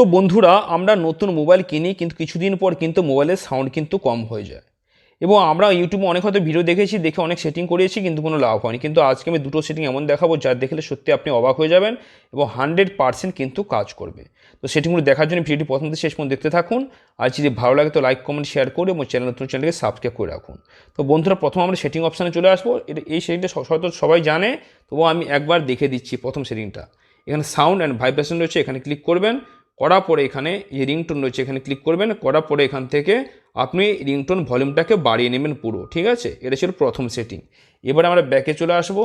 তো বন্ধুরা, আমরা নতুন মোবাইল কিনি, কিন্তু কিছুদিন পর কিন্তু মোবাইলের সাউন্ড কিন্তু কম হয়ে যায়। এবং আমরা ইউটিউবে অনেক হয়তো ভিডিও দেখেছি, দেখে অনেক সেটিং করিয়েছি, কিন্তু কোনো লাভ হয়নি। কিন্তু আজকে আমি দুটো সেটিং এমন দেখাবো, যা দেখলে সত্যি আপনি অবাক হয়ে যাবেন এবং হান্ড্রেড পার্সেন্ট কিন্তু কাজ করবে। তো সেটিংগুলো দেখার জন্য ভিডিওটি প্রথম থেকে শেষ পর্যন্ত দেখতে থাকুন। আর যদি ভালো লাগে তো লাইক কমেন্ট শেয়ার করে এবং চ্যানেল নতুন চ্যানেলকে সাবস্ক্রাইব করে রাখুন। তো বন্ধুরা, প্রথম আমরা সেটিং অপশানে চলে আসব। এটা, এই সেটিংটা হয়তো সবাই জানে, তবুও আমি একবার দেখে দিচ্ছি প্রথম সেটিংটা এখানে সাউন্ড অ্যান্ড ভাইব্রেশন রয়েছে, এখানে ক্লিক করবেন। করার পরে এখানে যে রিংটোন রয়েছে, এখানে ক্লিক করবেন করার পরে এখান থেকে আপনি রিংটোন ভলিউমটাকে বাড়িয়ে নেবেন পুরো, ঠিক আছে? এটা ছিল প্রথম সেটিং এবার আমরা ব্যাকে চলে আসব।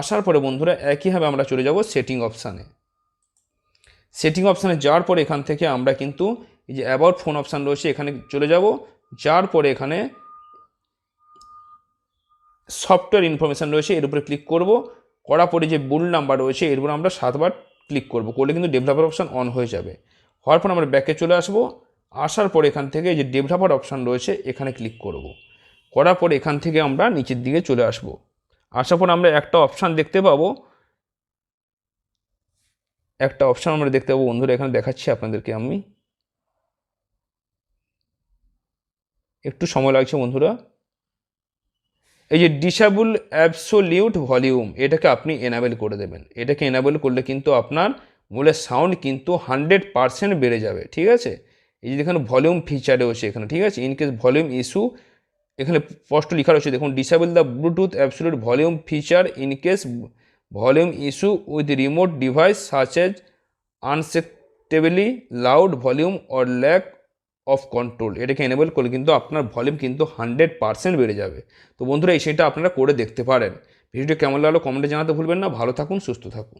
আসার পরে বন্ধুরা, একইভাবে আমরা চলে যাব সেটিং অপশানে সেটিং অপশানে যাওয়ার পরে এখান থেকে আমরা কিন্তু এই যে অ্যাবাউট ফোন অপশান রয়েছে, এখানে চলে যাব। যাওয়ার পরে এখানে সফটওয়্যার ইনফরমেশান রয়েছে, এর উপরে ক্লিক করব। করার পরে যে বুল নাম্বার রয়েছে, এর উপরে আমরা সাতবার ক্লিক করব, করলে কিন্তু ডেভেলপার অপশান অন হয়ে যাবে। হওয়ার পর আমরা ব্যাকে চলে আসব। আসার পর এখান থেকে যে ডেভেলপার অপশান রয়েছে, এখানে ক্লিক করব। করার পর এখান থেকে আমরা নিচের দিকে চলে আসব। আসার পর আমরা একটা অপশান দেখতে পাবো। একটা অপশান আমরা দেখতে পাবো। বন্ধুরা, এখানে দেখাচ্ছি আপনাদেরকে আমি। একটু সময় লাগছে বন্ধুরা। এই যে ডিসাবল অ্যাবসোলিউট ভলিউম এটাকে আপনি এনাবেল করে দেবেন। এটাকে এনাবেল করলে কিন্তু আপনার মূলের সাউন্ড কিন্তু হান্ড্রেড পারসেন্ট বেড়ে যাবে, ঠিক আছে? এই যে দেখুন ভলিউম ফিচার রয়েছে এখানে, ঠিক আছে? ইনকেস ভলিউম ইস্যু এখানে স্পষ্ট লেখা রয়েছে, দেখুন disable the Bluetooth absolute volume feature in case volume issue with remote device such as unacceptably loud volume or lack of control এটাকে এনেবল করলে কিন্তু আপনার ভলিউম কিন্তু হান্ড্রেড পার্সেন্ট বেড়ে যাবে। তো বন্ধুরা, এই সেটা আপনারা করে দেখতে পারেন। ভিডিওটি কেমন লাগল কমেন্টে জানাতে ভুলবেন না। ভালো থাকুন, সুস্থ থাকুন।